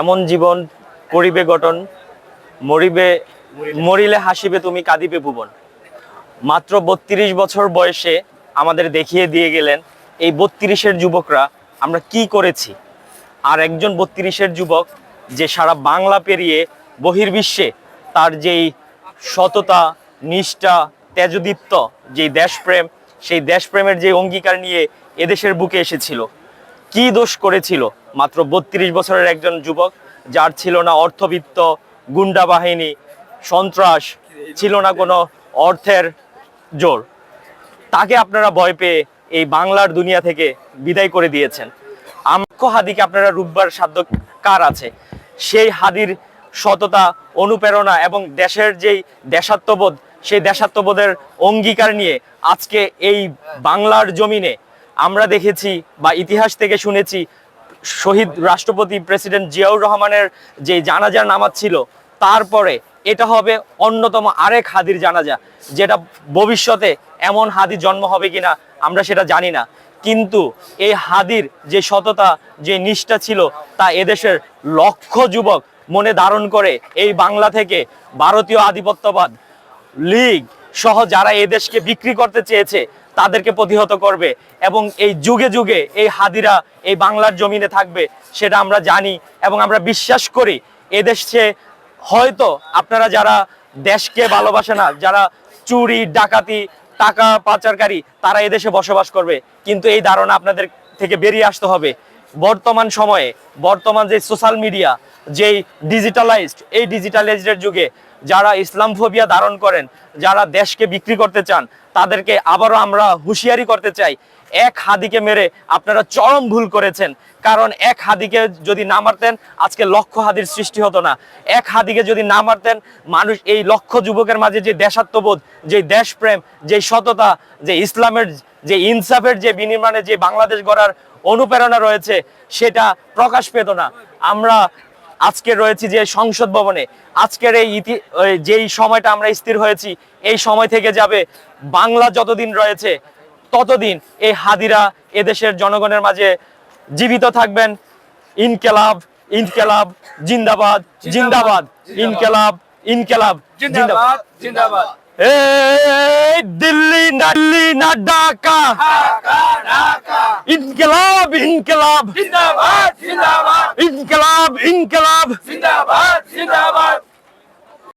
এমন জীবন করিবে গঠন, মরিবে, মরিলে হাসিবে তুমি, কাঁদিবে ভুবন। মাত্র বত্রিশ বছর বয়সে আমাদের দেখিয়ে দিয়ে গেলেন, এই বত্রিশের যুবকরা আমরা কি করেছি? আর একজন বত্রিশের যুবক যে সারা বাংলা পেরিয়ে বহির্বিশ্বে তার যেই সততা, নিষ্ঠা, তেজদীপ্ত যেই দেশপ্রেম, সেই দেশপ্রেমের যে অঙ্গীকার নিয়ে এদেশের বুকে এসেছিল কি দোষ করেছিল? মাত্র বত্রিশ বছরের একজন যুবক, যার ছিল না অর্থবিত্ত, গুন্ডা বাহিনী, সন্ত্রাস, ছিল না কোনো অর্থের জোর। তাকে আপনারা ভয় পেয়ে এই বাংলার দুনিয়া থেকে বিদায় করে দিয়েছেন। আমক্ষ হাদিকে আপনারা রূপবার সাধ্য কার আছে? সেই হাদির সততা, অনুপ্রেরণা এবং দেশের যেই দেশাত্মবোধ, সেই দেশাত্মবোধের অঙ্গীকার নিয়ে আজকে এই বাংলার জমিনে আমরা দেখেছি বা ইতিহাস থেকে শুনেছি শহীদ রাষ্ট্রপতি প্রেসিডেন্ট জিয়াউর রহমানের যে জানাজার নামাজ ছিল, তারপরে এটা হবে অন্যতম আরেক হাদির জানাজা, যেটা ভবিষ্যতে এমন হাদি জন্ম হবে কিনা আমরা সেটা জানি না। কিন্তু এই হাদির যে সততা, যে নিষ্ঠা ছিল, তা এদেশের লক্ষ যুবক মনে ধারণ করে এই বাংলা থেকে ভারতীয় আধিপত্যবাদ লীগ সহ যারা এদেশকে বিক্রি করতে চেয়েছে তাদেরকে প্রতিহত করবে এবং এই যুগে যুগে এই হাদিরা এই বাংলার জমিনে থাকবে, সেটা আমরা জানি এবং আমরা বিশ্বাস করি। এদেশে হয়তো আপনারা যারা দেশকে ভালোবাসে না, যারা চুরি, ডাকাতি, টাকা পাচারকারী, তারা এদেশে বসবাস করবে। কিন্তু এই ধারণা আপনাদের থেকে বেরিয়ে আসতে হবে। বর্তমান সময়ে, বর্তমান যে সোশ্যাল মিডিয়া যেই ডিজিটালাইজড এই ডিজিটালাইজডের যুগে যারা ইসলাম ফোবিয়া ধারণ করেন, যারা দেশকে বিক্রি করতে চান, তাদেরকে আবারও আমরা হুঁশিয়ারি করতে চাই, এক হাদিকে মেরে আপনারা চরম ভুল করেছেন। কারণ এক হাদিকে যদি না মারতেন, আজকে লক্ষ হাদির সৃষ্টি হতো না। এক হাদিকে যদি না মারতেন, মানুষ এই লক্ষ যুবকের মাঝে যে দেশাত্মবোধ, যে দেশপ্রেম, যে সততা, যে ইসলামের যে ইনসাফের যে বিনির্মাণে যে বাংলাদেশ গড়ার অনুপ্রেরণা রয়েছে, সেটা প্রকাশ পেত না। আমরা আজকে রয়েছি যে সংসদ ভবনে। আজকের এই ইতি যেই সময়টা আমরা স্থির হয়েছি এই সময় থেকে যাবে বাংলা যতদিন রয়েছে ততদিন এই হাদিরা এদেশের জনগণের মাঝে জীবিত থাকবেন। ইনকেলাব ইনকেলাব জিন্দাবাদ জিন্দাবাদ ইনকেলাব ইনকেলাব জিন্দাবাদ জিন্দাবাদ। জিন্দাবাদ। এই দিল্লি না দিল্লি না ঢাকা। ইনকলাব ইনকলাব। জিন্দাবাদ জিন্দাবাদ। ইনকেলাব ইনকেলাব। জিন্দাবাদ জিন্দাবাদ।